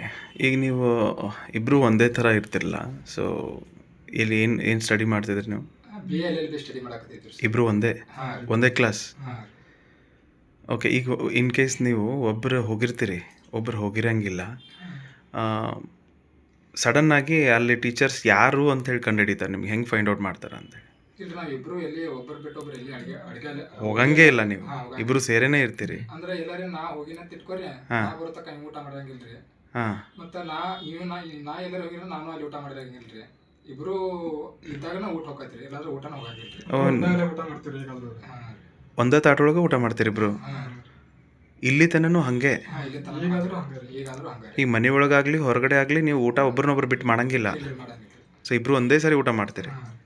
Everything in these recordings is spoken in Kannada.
ಓಕೆ. ಈಗ ನೀವು ಇಬ್ಬರು ಒಂದೇ ಥರ ಇರ್ತಿರಲ್ಲ ಸೊ ಇಲ್ಲಿ ಏನು ಏನು ಸ್ಟಡಿ ಮಾಡ್ತಿದ್ರಿ ನೀವು? B L L B study ಮಾಡಕತ್ತೈತ್ರಿ sir ಇಬ್ಬರು ಒಂದೇ? ಹಾಂ ಒಂದೇ ಕ್ಲಾಸ್ ಹಾಂ ಓಕೆ ಈಗ ಇನ್ ಕೇಸ್ ನೀವು ಒಬ್ಬರು ಹೋಗಿರ್ತೀರಿ ಒಬ್ಬರು ಹೋಗಿರಂಗಿಲ್ಲ ಸಡನ್ನಾಗಿ ಅಲ್ಲಿ ಟೀಚರ್ಸ್ ಯಾರು ಅಂತ ಹೇಳಿ ಕಂಡು ಹಿಡಿತಾರೆ ನಿಮ್ಗೆ ಹೆಂಗೆ ಫೈಂಡ್ ಔಟ್ ಮಾಡ್ತಾರೆ ಅಂತೇಳಿ ಇಲ್ಲ ನಾವು ಇಬ್ರು ಎಲ್ಲಿ ಒಬ್ಬರು ಬಿಟ್ಟು ಒಬ್ರು ಎಲ್ಲಿ ಅಡಿಗೆ ಅಡಿಗೆ ಹೋಗಂಗೇ ಇಲ್ಲ ನೀವು. ಹಾಂ, ಹೋಗಂಗಿಲ್ಲ. ಇಬ್ಬರು ಸೇರೇನೇ ಇರ್ತೀರಿ. ಅಂದ್ರೆ ಎಲ್ಲಾರಿ ನಾ ಹೋಗಿನ ತಿಟ್ಕೋರಿ ಹಾ. ನಾ ಬರೋ ತಕ್ಕ ಹಿಂಗ್ ಊಟ ಮಾಡಂಗಿಲ್ರಿ ಮತ್ತ ನಾ ಇವ್ ನಾ ನಾ ಎಲ್ಲಾರ ಹೋಗಿರ ನಾನು ಅಲ್ಲಿ ಊಟ ಮಾಡಿದಾಗಿಲ್ರಿ ಇಬ್ರು ಇದ್ದಾಗನ ಊಟ ಹೋಗತ್ರಿ ಇಲ್ಲಾಂದ್ರೆ ಊಟನ ಹೋಗಂಗಿಲ್ರಿ ಊಟ ಮಾಡ್ತೀರಿ ಈಗ ತಾಟ ಒಳಗೆ ಒಂದೇ ತಾಟೊಳಗೆ ಊಟ ಮಾಡ್ತೀರಿ ಇಬ್ರು? ಇಲ್ಲಿ ತನೂ ಹಾಗೆ. ಈಗ ಮನೆ ಒಳಗಾಗ್ಲಿ ಹೊರಗಡೆ ಆಗ್ಲಿ ನೀವು ಊಟ ಒಬ್ರನ್ನೊಬ್ರು ಬಿಟ್ಟು ಮಾಡಂಗಿಲ್ಲ. ಸೊ ಇಬ್ರು ಒಂದೇ ಸಾರಿ ಊಟ ಮಾಡ್ತೀರಿ ಹಾಂ ಹ್ಞೂ ಹ್ಞೂ ಹ್ಞೂ ಹ್ಞೂ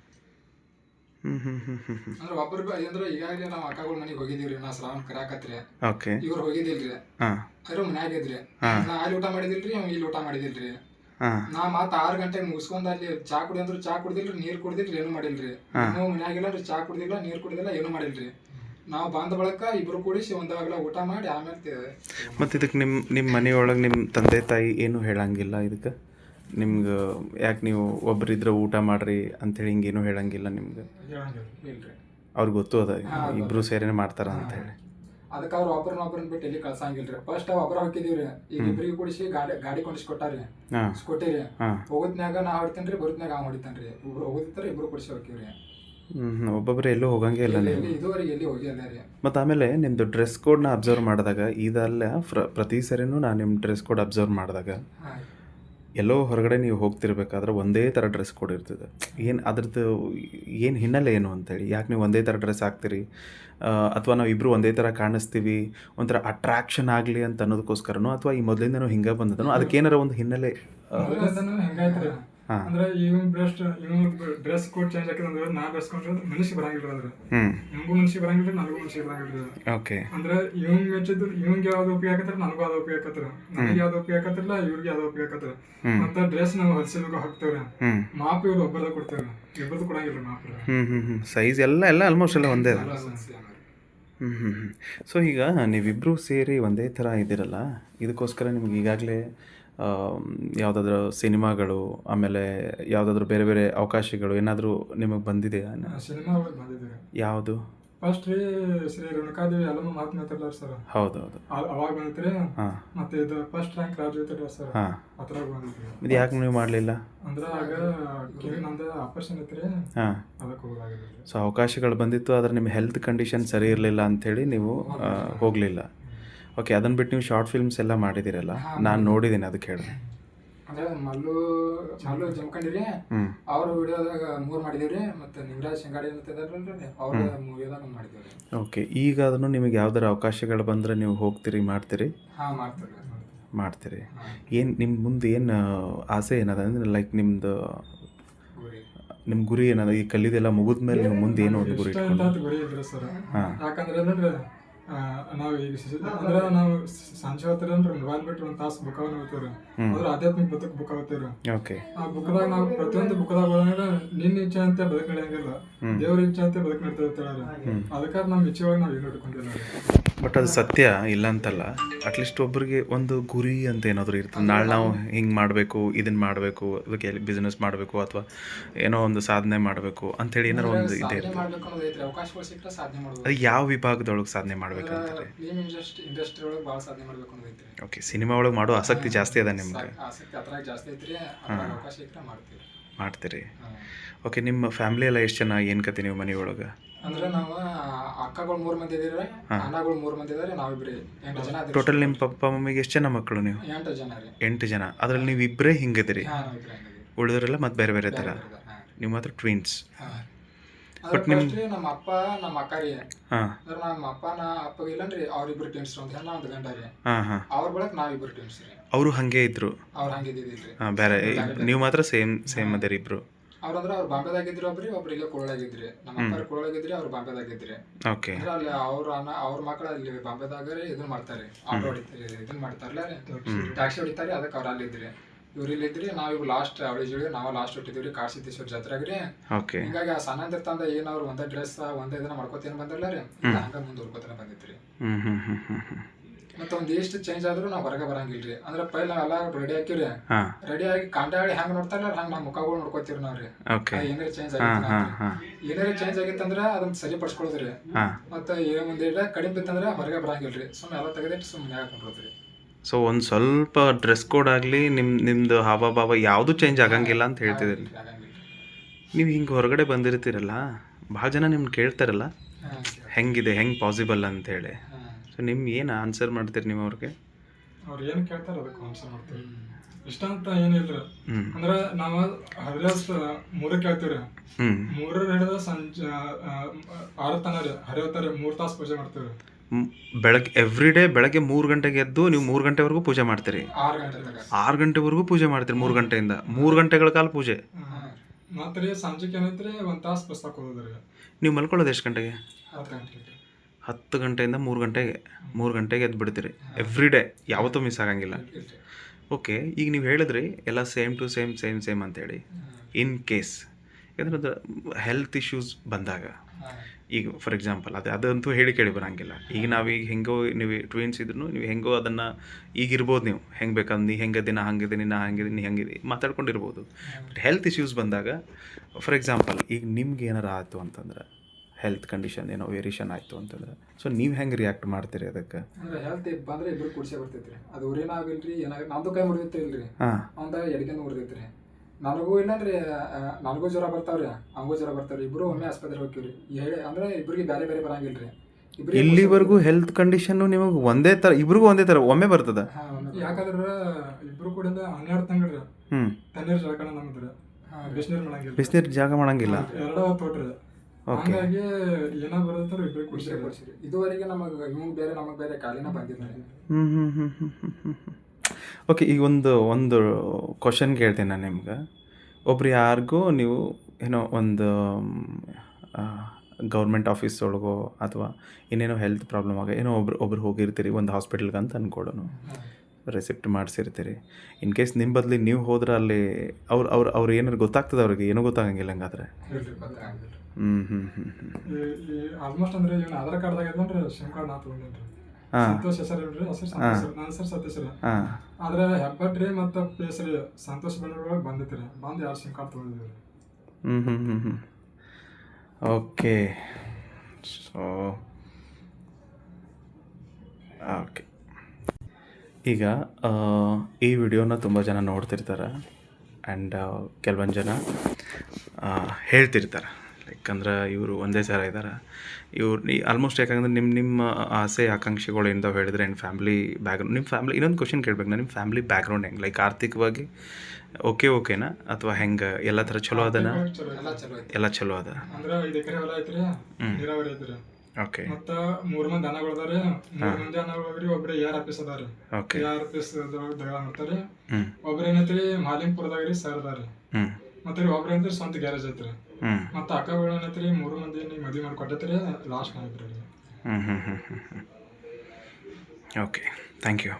ಹ್ಞೂ ಅಂದ್ರೆ ಒಬ್ಬರು ಅಂದ್ರೆ ಈಗಾಗಲೇ ನಾವು ಅಕ್ಕಗಳ ಮನೆಗೆ ಹೋಗಿದ್ದೀವ್ರಿ ನಾ ಶ್ರಾವಣ ಕರಾಕತ್ರಿ. ಓಕೆ. ಇವ್ರು ಹೋಗಿದಿಲ್ರಿ ಹಾಂ. ಅವ್ರು ಮನ್ಯಾಗ ಇದ್ರಿ. ನಾ ಅಲ್ಲಿ ಊಟ ಮಾಡಿದಿಲ್ರಿ ಅವ್ನು ಇಲ್ಲಿ ಊಟ ಮಾಡಿದಿಲ್ರಿ. ನಾ ಮತ್ತ ಆರ್ ಗಂಟೆಗೆ ಮುಗಿಸ್ಕೊಂಡ್ ಅಲ್ಲಿ ಚಾ ಕುಡಿ ಅಂದ್ರು ಚಾ ಕುಡ್ದಿಲ್ರಿ ನೀರ್ ಕುಡ್ದಿಲ್ರಿ ಏನು ಮಾಡಿಲ್ರಿ. ನಾವು ಮನ್ಯಾಗಿಲ್ಲ ರೀ ಚಾ ಕುಡ್ದಿಲ್ಲ ನೀರ್ ಕುಡ್ದಿಲ್ಲ ಏನು ಮಾಡಿಲ್ರಿ. ನಾವು ಬಂದ ಬಳಕ ಇಬ್ರು ಕೂಡಿಸಿ ಒಂದಾಗಲ ಊಟ ಮಾಡಿ ಆಮೇಲೆ ಮತ್ತೆ ಮತ್ತು ಇದಕ್ಕೆ ನಿಮ್ಮ ನಿಮ್ಮ ಮನೆಯೊಳಗೆ ನಿಮ್ಮ ತಂದೆ ತಾಯಿ ಏನು ಹೇಳಂಗಿಲ್ಲ ಇದಕ್ಕೆ? ನಿಮ್ಗೆ ಯಾಕೆ ನೀವು ಒಬ್ಬರಿದ್ರೆ ಊಟ ಮಾಡ್ರಿ ಅಂಥೇಳಿ ಹಿಂಗೇನು ಹೇಳಂಗಿಲ್ಲ ನಿಮ್ಗೆ. ಅವ್ರಿಗೆ ಗೊತ್ತು ಅದ ಇಬ್ರು ಇಬ್ಬರು ಸೇರೇನೆ ಮಾಡ್ತಾರ ಅಂತೇಳಿ ಅದಕ್ಕೆ ಅವ್ರು ಒಬ್ಬರನ್ನ ಒಬ್ಬರನ್ನ ಬಿಟ್ಟು ಎಲ್ಲಿ ಕಳ್ಸಂಗಿಲ್ರಿ. ಫಸ್ಟ್ ಒಬ್ಬರ ಹಾಕಿದೀವ್ರಿ ಈಗ ಇಬ್ಬರಿಗೆ ಕೂಡಿಸಿ ಗಾಡಿ ಗಾಡಿ ಕೊಂಡಿಸಿ ಕೊಟ್ಟಾರಿ. ಕೊಟ್ಟಿರಿ ಹೋಗೋದ್ನ್ಯಾಗ ನಾ ಹೊಡಿತೇನ್ರಿ ಬರೋದ್ನ್ಯಾಗ ಅವ್ ಹೊಡಿತಾನ್ರಿ. ಇಬ್ರು ಹೋಗೋದಿತ್ತಾರ ಇಬ್ರು ಕೂಡಿಸಿ ಹೋಗಿವ್ರಿ ಹ್ಞೂ ಒಬ್ಬೊಬ್ಬರು ಎಲ್ಲೂ ಹೋಗಂಗೇ ಇಲ್ಲ ನೀವು. ಇದುವರೆಗೆ ಎಲ್ಲಿ ಹೋಗಿಲ್ಲ ರೀ? ಮತ್ತು ಆಮೇಲೆ ನಿಮ್ಮದು ಡ್ರೆಸ್ ಕೋಡ್ನ ಅಬ್ಸರ್ವ್ ಮಾಡಿದಾಗ ಇದಲ್ಲ ಪ್ರತಿ ಸರಿನೂ ನಾನು ನಿಮ್ಮ ಡ್ರೆಸ್ ಕೋಡ್ ಅಬ್ಸರ್ವ್ ಮಾಡಿದಾಗ ಎಲ್ಲೋ ಹೊರಗಡೆ ನೀವು ಹೋಗ್ತಿರ್ಬೇಕಾದ್ರೆ ಒಂದೇ ಥರ ಡ್ರೆಸ್ ಕೊಡಿರ್ತದೆ ಏನು ಅದ್ರದ್ದು ಏನು ಹಿನ್ನೆಲೆ ಏನು ಅಂತೇಳಿ? ಯಾಕೆ ನೀವು ಒಂದೇ ಥರ ಡ್ರೆಸ್ ಹಾಕ್ತೀರಿ? ಅಥವಾ ನಾವು ಇಬ್ಬರು ಒಂದೇ ಥರ ಕಾಣಿಸ್ತೀವಿ, ಒಂಥರ ಅಟ್ರಾಕ್ಷನ್ ಆಗಲಿ ಅಂತ ಅನ್ನೋದಕ್ಕೋಸ್ಕರನೋ ಅಥವಾ ಈ ಮೊದಲಿಂದನೂ ಹಿಂಗೆ ಬಂದದನೋ ಅದಕ್ಕೆ ಏನಾರ ಒಂದು ಹಿನ್ನೆಲೆ. ಅಂದ್ರೆ ಇವ್ ಡ್ರೆಸ್ ಇವ್ ಡ್ರೆಸ್ ಕೋಡ್ ಚೇಂಜ್ ಹಾಕಿದ್ರೆ ನಾ ಬೆಳೆಸ್ಕೊಂಡ್ರೆ ಮನುಷ್ಯ ಬರಂಗಿಲ್ಲ ಅದ್ರ ನಿಮಗೂ ಮನುಷ್ಯ ಬರಂಗಿಲ್ಲ ನನಗೂ ಮನುಷ್ಯ ಬರಂಗಿಲ್ಲ. ಓಕೆ. ಅಂದ್ರೆ ಇವನ್ ಮೆಚ್ಚಿದ್ರು ಇವ್ಗೆ ಯಾವ್ದು ಉಪಯೋಗ ಆಕತ್ರ ನನಗೂ ಅದು ಉಪಯೋಗ ಆಕತ್ರ ನನಗೆ ಯಾವ್ದು ಉಪಯೋಗ ಆಕತ್ರಲ್ಲ ಇವ್ರಿಗೆ ಯಾವ್ದು ಉಪಯೋಗ ಆಕತ್ರ ಮತ್ತ ಡ್ರೆಸ್ ನಾವು ಹೊಲ್ಸಿದಕ್ಕೂ ಹಾಕ್ತೇವ್ರ. ಮಾಪ್ ಇವ್ರು ಒಬ್ಬರದ ಕೊಡ್ತೇವ್ರಿ. ಇಬ್ಬರದು ಕೊಡಂಗಿಲ್ಲ ಮಾಪ್ ಹ್ಮ್ ಹ್ಮ್ ಹ್ಞೂ ಸೈಜ್ ಎಲ್ಲ ಎಲ್ಲ ಆಲ್ಮೋಸ್ಟ್ ಎಲ್ಲ ಒಂದೇ ಹ್ಞೂ ಹ್ಞೂ ಸೊ ಈಗ ನೀವಿಬ್ರು ಸೇರಿ ಒಂದೇ ಥರ ಇದ್ದೀರಲ್ಲ ಇದಕ್ಕೋಸ್ಕರ ನಿಮ್ಗೆ ಈಗಾಗಲೇ ಯಾವುದಾದ್ರೂ ಸಿನಿಮಾಗಳು ಆಮೇಲೆ ಯಾವುದಾದ್ರೂ ಬೇರೆ ಬೇರೆ ಅವಕಾಶಗಳು ಏನಾದರೂ ನಿಮಗೆ ಬಂದಿದೆಯಾ? ಸಿನಿಮಾ ಒಳಗೆ ಯಾವುದು? ಫಸ್ಟ್ ರೀ ಶ್ರೀ ರೇಣುಕಾದೇವಿ ಅಲ್ಲಮ್ಮ ಮಾತು ಮಾತಾಡ್ಲಾರ ಸರ್. ಹೌದು ಹೌದು ಅವಾಗ ಬಂದಿತ್ರಿ? ಮತ್ತೆ ಇದು ಫಸ್ಟ್ ರ್ಯಾಂಕ್ ರಾಜು ಐತಲ್ಲ ಸರ್. ಅದ್ರಾಗ ಬಂದಿದ್ರಿ ಇದು ಯಾಕೆ ನೀವು ಮಾಡಲಿಲ್ಲ? ಅಂದ್ರೆ ಆಗ ಕಿವಿ ನಂದು ಆಪರೇಷನ್ ಹಾಂ. ಅದಕ್ಕೆ ಹೋಗಾಗಿದ್ರಿ ಸೊ ಅವಕಾಶಗಳು ಬಂದಿತ್ತು ಆದ್ರೆ ನಿಮ್ಮ ಹೆಲ್ತ್ ಕಂಡೀಷನ್ ಸರಿ ಇರಲಿಲ್ಲ ಅಂಥೇಳಿ ನೀವು ಹೋಗಲಿಲ್ಲ. ಓಕೆ ಅದನ್ನು ಬಿಟ್ಟು ನೀವು ಶಾರ್ಟ್ ಫಿಲ್ಮ್ಸ್ ಎಲ್ಲ ಮಾಡಿದಿರಲ್ಲ? ನಾನು ನೋಡಿದ್ದೀನಿ ಅದಕ್ಕೆ ಹೇಳಿದೆ ಅಂದ್ರೆ ಮಲ್ಲು ಮಲ್ಲು ಜಮ್ಕಂಡಿರಿ ಹ್ಞೂ ಅವ್ರ ವಿಡಿಯೋದಾಗ ಮೂರ್ ಮಾಡಿದೀವ್ರಿ ಮತ್ತೆ ನಿಂಗರಾಜ್ ಶಂಗಾಡಿ ಅಂತ ಇದಾರಲ್ರಿ ಅವ್ರ ಮೂವಿದಾಗ ಮಾಡಿದೀವ್ರಿ. ಓಕೆ ಈಗ ಅದನ್ನು ನಿಮಗೆ ಯಾವ್ದಾರ ಅವಕಾಶಗಳು ಬಂದ್ರೆ ನೀವು ಹೋಗ್ತೀರಿ ಮಾಡ್ತೀರಿ? ಹಾ ಮಾಡ್ತೀರಿ. ಮಾಡ್ತೀರಿ ಏನು ನಿಮ್ಮ ಮುಂದೆ ಏನು ಆಸೆ ಏನದ? ಅಂದ್ರೆ ಲೈಕ್ ನಿಮ್ಮದು ನಿಮ್ಮ ಗುರಿ ಏನದ? ಈ ಕಲ್ಲಿದೆಲ್ಲ ಮುಗಿದ್ಮೇಲೆ ನೀವು ಮುಂದೆ ಏನು ಒಂದು ಗುರಿ ಇಟ್ಕೊಂಡು? ಗುರಿ ಇದ್ರಿ ಸರ್. ಹಾ. ಯಾಕಂದ್ರೆ ನಾವು ಈಗ ಅಂದ್ರೆ ನಾವು ಸಂಜೆ ಹೊತ್ತರ ಅಂದ್ರೆ ಮೊಬೈಲ್ ಬಿಟ್ಟು ಒಂದ್ ತಾಸು ಬುಕ್ ಓದ್ತೇವ್ರಿ ಅದ್ರ ಆಧ್ಯಾತ್ಮಿಕ ಬದುಕು ಬುಕ್ ಓದ್ತೇವ್ರಿ ಓಕೆ ಆ ಬುಕ್ದಾಗ ನಾವು ಪ್ರತಿಯೊಂದು ಬುಕ್ದಾಗ ಓದಂದ್ರೆ ನಿನ್ನ ಇಚ್ಛೆ ಅಂತ ಬದುಕು ನಡೆಯಂಗಿಲ್ಲ ದೇವ್ರ ಇಚ್ಛೆ ಅಂತ ಬದುಕು ನಡ್ತಾ ಅದಕ್ಕ ಅದಕ್ಕೆ ನಮ್ಮ ಇಚ್ಛೆ ಒಳಗೆ ನಾವು ಏನು ಇಟ್ಕೊಂಡಿಲ್ಲ ಬಟ್ ಅದು ಸತ್ಯ ಇಲ್ಲ ಅಂತಲ್ಲ. ಅಟ್ಲೀಸ್ಟ್ ಒಬ್ಬರಿಗೆ ಒಂದು ಗುರಿ ಅಂತ ಏನಾದರೂ ಇರ್ತದೆ. ನಾಳೆ ನಾವು ಹಿಂಗೆ ಮಾಡಬೇಕು ಇದನ್ನು ಮಾಡಬೇಕು ಅದಕ್ಕೆ ಬಿಸ್ನೆಸ್ ಮಾಡಬೇಕು ಅಥವಾ ಏನೋ ಒಂದು ಸಾಧನೆ ಮಾಡಬೇಕು ಅಂತೇಳಿ ಏನಾರು ಒಂದು ಇದೆ ಅದು ಯಾವ ವಿಭಾಗದೊಳಗೆ ಸಾಧನೆ ಮಾಡಬೇಕು ಅಂತಾರೆ? ಓಕೆ ಸಿನಿಮಾ ಒಳಗೆ ಮಾಡೋ ಆಸಕ್ತಿ ಜಾಸ್ತಿ ಅದ ನಿಮ್ಗೆ? ಮಾಡ್ತೀರಿ. ಓಕೆ ನಿಮ್ಮ ಫ್ಯಾಮಿಲಿ ಎಲ್ಲ ಎಷ್ಟು ಜನ? ಏನು ಕತೆ ನೀವು ಮನೆಯೊಳಗೆ ಅಂದ್ರೆ ನಾವು ಅಕ್ಕಗಳು ಮೂರು ಮಂದಿ ಇದೀರಿ ಅಣ್ಣಗಳು ಮೂರು ಮಂದಿ ಇದ್ದಾರೆ ನಾವಿಬ್ರಿ ಎಂಟು ಜನ ಟೋಟಲ್ ನಿಮ್ಮ ಪಪ್ಪ ಮಮ್ಮಿಗೆ ಎಷ್ಟು ಜನ ಮಕ್ಕಳು ನೀವು? ಎಂಟು ಜನ ರೀ. ಎಂಟು ಜನ. ಅದ್ರಲ್ಲಿ ನೀವು ಇಬ್ಬರೇ ಹಿಂಗದಿರಿ ಹಾ ನಾವಿಬ್ರಿ ಹಂಗಿದೀವಿ ಉಳಿದವರೆಲ್ಲ ಮತ್ತೆ ಬೇರೆ ಬೇರೆ ಥರ ಹಾ. ನೀವು ಮಾತ್ರ ಟ್ವಿನ್ಸ್ ಹಾ. ಅದ್ರ first ರೀ ನಮ್ಮ ಅಪ್ಪ ನಮ್ಮ ಅಕ್ಕ ರೀ. ಹಾಂ. ಅಂದ್ರೆ ನಮ್ಮ ಅಪ್ಪ ನಾ ಅಪ್ಪ ಇಲ್ಲನ್ರಿ ಅವ್ರಿಬ್ರು ಟ್ವಿನ್ಸ್ ಒಂದು ಹೆಣ್ಣ ಒಂದು ಗಂಡ ರೀ. ಹಾಂ ಹಾಂ. ಅವ್ರ ಬಳಕ ನಾವಿಬ್ರು ಟ್ವಿನ್ಸ್ ರೀ. ಅವರು ಹಾಗೆ ಇದ್ರು? ಅವ್ರ ಹಂಗೆ ಹಾಂ ಬೇರೆ ನೀವು ಮಾತ್ರ ಸೇಮ್ ಸೇಮ್ ಅದೇ ಇಬ್ರು. ಅವ್ರಂದ್ರ ಅವ್ರು ಬಾಂಬೆದಾಗಿದ್ರು ಒಬ್ರಿ ಒಬ್ರು ಇಲ್ಲೇ ಕುಳಾಗಿದ್ರಿ ನಮ್ಮ ಅಪ್ಪ ಕುಳಾಗಿದ್ರಿ ಅವ್ರು ಬಾಂಬೆದಾಗಿದ್ರಿ. ಓಕೆ. ಅಂದ್ರೆ ಅಲ್ಲಿ ಅವ್ರ ಅಣ್ಣ ಅವ್ರ ಮಕ್ಕಳು ಅಲ್ಲಿ ಬಾಂಬೆದಾಗ ರೀ ಇದನ್ನ ಮಾಡ್ತಾರೆ ಆಟೋ ಹೊಡಿತಾರೆ ಇದನ್ನ ಮಾಡ್ತಾರಲ್ಲ ಟ್ಯಾಕ್ಸಿ ಹೊಡಿತಾರೆ ಅದಕ್ಕೆ ಅವ್ರ ಅಲ್ಲಿದ್ರಿ. ಇವ್ರು ಇಲ್ಲಿದ್ರಿ ನಾವ್ ಇವ್ ಲಾಸ್ಟ್ ಅವಳಿ ಜೋಳಿ ನಾವ್ ಲಾಸ್ಟ್ ಹೊಟ್ಟಿದ್ವಿ ಕಾರ್ ಕಾಡ್ಸಿದ್ದೇಶ್ವರ ಜಾತ್ರೆಗೆ ರೀ ಓಕೆ. ಹಿಂಗಾಗಿ ಆ ಸಣ್ಣದಿರ್ತಂದ ಏನ್ ಅವ್ರು ಒಂದೇ ಡ್ರೆಸ್ ಒಂದೇ ಇದನ್ನ ಮಾಡ್ಕೋತೇನ್ ಬಂದಲ್ಲ ರೀ. ಹ್ಮ್. ಹಂಗ ಹ್ಮ್ ಹ್ಮ್ ಬಂದಿತ್ರಿ ಮತ್ತೆ ಒಂದ್ ಎಷ್ಟು ಚೇಂಜ್ ಆದ್ರೂ ನಾವು ಹೊರಗೆ ಬರಂಗಿಲ್ರಿ. ಅಂದ್ರೆ ಪೈಲ್ ಎಲ್ಲ ರೆಡಿ ಹಾಕಿವ್ರಿ. ಹಾಂ. ರೆಡಿ ಆಗಿ ಕಾಂಡಾಳಿ ಹೆಂಗ್ ನೋಡ್ತಾರ ಹಂಗ ನಮ್ಮ ಮುಖಗಳು ನೋಡ್ಕೋತೀವಿ ನಾವ್ರಿ. ಓಕೆ ಏನಾರ ಚೇಂಜ್ ಆಗಿತ್ತು ಏನಾರ ಚೇಂಜ್ ಆಗಿತ್ತಂದ್ರ ಅದನ್ನ ಸರಿಪಡಿಸ್ಕೊಳ್ಳೋದ್ರಿ ಹಾ. ಮತ್ತೆ ಏನ್ ಮುಂದೆ ಇಟ್ಟ ಕಡಿಮೆ ಬಿತ್ತಂದ್ರ ಹೊರಗೆ ಬರಂಗಿಲ್ರಿ. ಸುಮ್ಮನೆ ಎಲ್ಲ ತೆಗೆದಿಟ್ಟು ಸುಮ್ಮನೆ ಹಾಕೊಂಡ್ರಿ ಸೊ ಒಂದು ಸ್ವಲ್ಪ ಡ್ರೆಸ್ ಕೋಡ್ ಆಗಲಿ ನಿಮ್ಮ ನಿಮ್ಮದು ಹಾವಭಾವ ಯಾವುದು ಚೇಂಜ್ ಆಗಂಗಿಲ್ಲ ಅಂತ ಹೇಳ್ತಿದ್ದೀರಿ. ನೀವು ಹಿಂಗೆ ಹೊರಗಡೆ ಬಂದಿರ್ತೀರಲ್ಲ ಭಾಳ ಜನ ನಿಮ್ಗೆ ಕೇಳ್ತಾರಲ್ಲ ಹೆಂಗಿದೆ ಹೆಂಗೆ ಪಾಸಿಬಲ್ ಅಂತೇಳಿ ಸೊ ನಿಮ್ಗೆ ಏನು ಆನ್ಸರ್ ಮಾಡ್ತೀರಿ ನೀವು ಅವ್ರಿಗೆ? ಅವ್ರು ಏನು ಕೇಳ್ತಾರೆ ಅದಕ್ಕೆ ಆನ್ಸರ್ ಮಾಡ್ತೀವಿ. ಇಷ್ಟ ಅಂತ ಏನಿಲ್ಲ ಅಂದ್ರೆ ನಾವ ಹರಿದಾಸ್ ಮೂರ ಕೇಳ್ತೀವ್ರಿ. ಮೂರರ ಹಿಡಿದ ಸಂಜೆ ಆರು ತನಕ ರೀ. ಹರಿವತ್ತಾರ ಮೂರ್ ತಾಸು ಪೂಜೆ ಮಾಡ್ತೀವ್ರಿ. ಬೆಳಗ್ಗೆ ಎವ್ರಿ ಡೇ ಬೆಳಗ್ಗೆ ಮೂರು ಗಂಟೆಗೆ ಎದ್ದು ನೀವು ಮೂರು ಗಂಟೆವರೆಗೂ ಪೂಜೆ ಮಾಡ್ತೀರಿ. ಆರು ಗಂಟೆ ತನಕ. ಆರು ಗಂಟೆವರೆಗೂ ಪೂಜೆ ಮಾಡ್ತೀರಿ ಮೂರು ಗಂಟೆಯಿಂದ. ಮೂರು ಗಂಟೆಗಳ ಕಾಲ ಪೂಜೆ. ಮತ್ತೆ ರೀ ಸಂಜೆಗೆ ಏನೈತ್ರಿ ಒಂದು ತಾಸು ಪುಸ್ತಕ ಓದೋದ್ರಿ ನೀವು ಮಲ್ಕೊಳ್ಳೋದು ಎಷ್ಟು ಗಂಟೆಗೆ? ಹತ್ತು ಗಂಟೆ ಹತ್ತು ಗಂಟೆಯಿಂದ ಮೂರು ಗಂಟೆಗೆ ಮೂರು ಗಂಟೆಗೆ ಎದ್ದು ಬಿಡ್ತೀರಿ. ಎವ್ರಿ ಡೇ ಯಾವತ್ತೂ ಮಿಸ್ ಆಗಂಗಿಲ್ಲ. ಓಕೆ ಈಗ ನೀವು ಹೇಳಿದ್ರಿ, ಎಲ್ಲ same to same same same ಅಂತೇಳಿ ಇನ್ ಕೇಸ್ ಯಾಕಂದ್ರೆ ಹೆಲ್ತ್ ಇಶ್ಯೂಸ್ ಬಂದಾಗ. ಈಗ ಫಾರ್ ಎಕ್ಸಾಂಪಲ್ ಅದು, ಅದಂತೂ ಹೇಳಿ ಕೇಳಿ ಬರೋಂಗಿಲ್ಲ. ಈಗ ನಾವೀಗ ಹೆಂಗೋ ನೀವು ಟ್ವಿನ್ಸ್ ಇದ್ರು ನೀವು ಹೆಂಗೋ ಅದನ್ನು ಈಗ ಇರ್ಬೋದು ನೀವು. ಹೆಂಗೆ ಬೇಕಂದು ನೀ ಹೆಂಗದಿನ ಹಂಗಿದ್ದೀನಿ ನಾ ಹಂಗಿದ್ದೀನಿ ನೀ ಹೆಂಗಿದೆ ಮಾತಾಡ್ಕೊಂಡಿರ್ಬೋದು. ಬಟ್ ಹೆಲ್ತ್ ಇಶ್ಯೂಸ್ ಬಂದಾಗ ಫಾರ್ ಎಕ್ಸಾಂಪಲ್ ಈಗ ನಿಮ್ಗೆ ಏನಾರು ಆಯಿತು ಅಂತಂದ್ರೆ ಹೆಲ್ತ್ ಕಂಡೀಷನ್ ಏನೋ ವೇರಿಯೇಷನ್ ಆಯಿತು ಅಂತಂದ್ರೆ. ಸೊ ನೀವು ಹೆಂಗೆ ರಿಯಾಕ್ಟ್ ಮಾಡ್ತೀರಿ ಅದಕ್ಕೆ? ಅಂದ್ರೆ ಹೆಲ್ತ್ ಬಂದ್ರೆ ಇಬ್ರು ಕುಡ್ಸೇ ಬರ್ತೈತ್ರಿ ಅದು ಊರಿನ ಆಗಿಲ್ರಿ ಏನಾಗ ನಮ್ದು ಕೈ ಮುರಿದೈತಿ ಇಲ್ರಿ. ಅವಂದ ಎಡಗಿಂದ ಮುರಿದೈತ್ರಿ. ನನಗೂ ಇಲ್ಲಂದ್ರಿ ನನಗೂ ಜ್ವರ ಬರ್ತಾವ್ರಿ ಹಂಗೂ ಜ್ವರ ಬರ್ತಾವ್ರಿ. ಇಬ್ರು ಒಮ್ಮೆ ಆಸ್ಪತ್ರೆ ಹೋಗ್ತೀವ್ರಿ. ಹೇಳಿ ಅಂದ್ರೆ ಇಬ್ರಿಗೆ ಬೇರೆ ಬೇರೆ ಬರಂಗಿಲ್ರಿ. ಇಲ್ಲಿವರೆಗೂ ಹೆಲ್ತ್ ಕಂಡೀಷನ್ ನಿಮಗೆ ಒಂದೇ ತರ ಇಬ್ರಿಗೂ ಒಂದೇ ತರ ಒಮ್ಮೆ ಬರ್ತದ? ಯಾಕಂದ್ರೆ ಇಬ್ರು ಕೂಡ ಹನ್ನೆರಡು ತಿಂಗ್ಳ್ರಿ. ಹ್ಮ್. ತಣ್ಣೀರ್ ಜಳಕಣ ನಮ್ದ್ರಿ ಬಿಸಿನೀರ್ ಮಾಡಂಗಿಲ್ಲ ಬಿಸ್ನೀರ್ ಜಾಗ ಮಾಡಂಗಿಲ್ಲ. ಎರಡ ತೋಟ್ರಿ ಹಂಗಾಗಿ ಏನ ಬರತ್ತಾರ ಇಬ್ಬರು ಖುಷಿ ಕುಡ್ಸಿ ಕೊಡ್ಸಿರಿ. ಇದುವರೆಗೆ ನಮಗ್ ಬೇರೆ ನಮಗ್ ಬೇರೆ ಕಾಲಿನ ಬಂದಿಲ್ಲ. ಹ್ಞೂ ಹ್ಞೂ ಹ್ಞೂ ಹ್ಞೂ ಹ್ಞೂ ಹ್ಞೂ ಓಕೆ ಈಗ ಒಂದು ಒಂದು ಕ್ವಶನ್ ಕೇಳ್ತೀನಿ ನಾನು ನಿಮ್ಗೆ. ಒಬ್ರು ಯಾರಿಗೂ ನೀವು ಏನೋ ಒಂದು ಗೌರ್ಮೆಂಟ್ ಆಫೀಸ್ ಒಳಗೋ ಅಥವಾ ಇನ್ನೇನೋ ಹೆಲ್ತ್ ಪ್ರಾಬ್ಲಮ್ ಆಗ ಏನೋ ಒಬ್ರು ಒಬ್ರು ಹೋಗಿರ್ತೀರಿ ಒಂದು ಹಾಸ್ಪಿಟಲ್ಗೆ ಅಂತ ಅಂದ್ಕೊಡೋನು ರೆಸಿಪ್ಟ್ ಮಾಡಿಸಿರ್ತೀರಿ. ಇನ್ ಕೇಸ್ ನಿಮ್ಮ ಬದಲಿ ನೀವು ಹೋದ್ರೆ ಅಲ್ಲಿ ಅವ್ರು ಅವ್ರು ಅವ್ರು ಏನಾರು ಗೊತ್ತಾಗ್ತದೆ ಅವ್ರಿಗೆ? ಏನೂ ಗೊತ್ತಾಗಂಗಿಲ್ಲ ಹಂಗಾದ್ರೆ. ಆಲ್ಮೋಸ್ಟ್ ಅಂದ್ರೆ ಇವನ್ ಆಧಾರ್ ಕಾರ್ಡ್ದಾಗ ಐತನ್ರಿ ಸಿಮ್ ಕಾರ್ಡ್ ನಾ ತಗೊಂಡೇನ್ರಿ. ಸಂತೋಷ್ ಹೆಸರು ಹೇಳ್ರಿ ಹೆಸರು ಸಂತೋಷ್ ನನ್ನ ಹೆಸರು ಸತೀಶ್ ರೀ ಆದ್ರೆ ಹೆಬ್ಬಟ್ರಿ ಮತ್ತು ಪೇಸ್ ರೀ ಸಂತೋಷ್ ಬಂದಿತ್ತು ರೀ ಬಂದು ಯಾರು ಸಿಮ್ ಕಾರ್ಡ್ ತಗೊಂಡಿದ್ವಿ ಹ್ಮ್ ಹ್ಞೂ ಹ್ಞೂ ಹ್ಞೂ ಓಕೆ. So okay. ಈಗ ಈ ವಿಡಿಯೋನ ತುಂಬ ಜನ ನೋಡ್ತಿರ್ತಾರೆ ಆ್ಯಂಡ್ ಕೆಲವೊಂದು ಜನ ಹೇಳ್ತಿರ್ತಾರೆ. ಲೈಕ್ ಅಂದ್ರೆ ಇವರು ಒಂದೇ ಥರ ಇದ್ದಾರೆ ಇವ್ರು ಆಲ್ಮೋಸ್ಟ್ ಯಾಕಂದ್ರೆ ನಿಮ್ಮ ನಿಮ್ಮ ಆಸೆ ಆಕಾಂಕ್ಷೆಗಳು ಏನದಾವ ಹೇಳಿದ್ರೆ ಆ್ಯಂಡ್ ಫ್ಯಾಮಿಲಿ ಬ್ಯಾಗ್ರೌಂಡ್ ನಿಮ್ಮ ಫ್ಯಾಮಿಲಿ ಇನ್ನೊಂದು ಕ್ವಶನ್ ಕೇಳ್ಬೇಕು ನಾನು ನಿಮ್ಮ ಫ್ಯಾಮಿಲಿ ಬ್ಯಾಕ್ಗ್ರೌಂಡ್ ಹೆಂಗೆ? ಲೈಕ್ ಆರ್ಥಿಕವಾಗಿ ಓಕೆ ಓಕೆನಾ ಅಥವಾ ಹೆಂಗೆ? ಎಲ್ಲ ಥರ ಚಲೋ ಅದನ? ಚಲೋ ಎಲ್ಲ ಚಲೋ ಅದ? ಅಂದ್ರ ಐದು ಎಕರೆ ಹೊಲ ಐತ್ರಿ ನೀರಾವರಿ ಐತ್ರಿ. ಓಕೆ ಮತ್ತ ಮೂರ್ ಮಂದಿ ದನಗಳು ಅದಾರಿ ಮೂರ್ ಮಂದಿ ದನಗಳಾಗ್ರಿ ಒಬ್ರೇ ಯಾರ್ ಆಫೀಸ್ ಅದಾರಿ ಓಕೆ ಯಾರ್ ಆಫೀಸ್ ದಗಳ ಮಾಡ್ತಾರಿ ಒಬ್ರು ಏನೈತ್ರಿ ಮಾಲಿಂಗ್ಪುರದಾಗ ರೀ ಸರ್ ಅದಾರಿ ಹ್ಞೂ ಮತ್ತೆ ರೀ ಒಬ್ರ ಸ್ವಂತ ಗ್ಯಾರೇಜ್ ಐತ್ರಿ. ಮತ್ತ ಅಕ್ಕಗಳು ಏನತ್ರಿ ಮೂರು ಮಂದಿ ನೀವು ಮಾಡಿ ಕೊಟ್ಟೈತ್ರಿ ಲಾಸ್ಟ್ ಮಾಡಿದ್ರಿ ಹ್ಞೂ ಹ್ಞೂ ಹ್ಞೂ ಹ್ಞೂ ಹ್ಞೂ ಓಕೆ ಥ್ಯಾಂಕ್ ಯು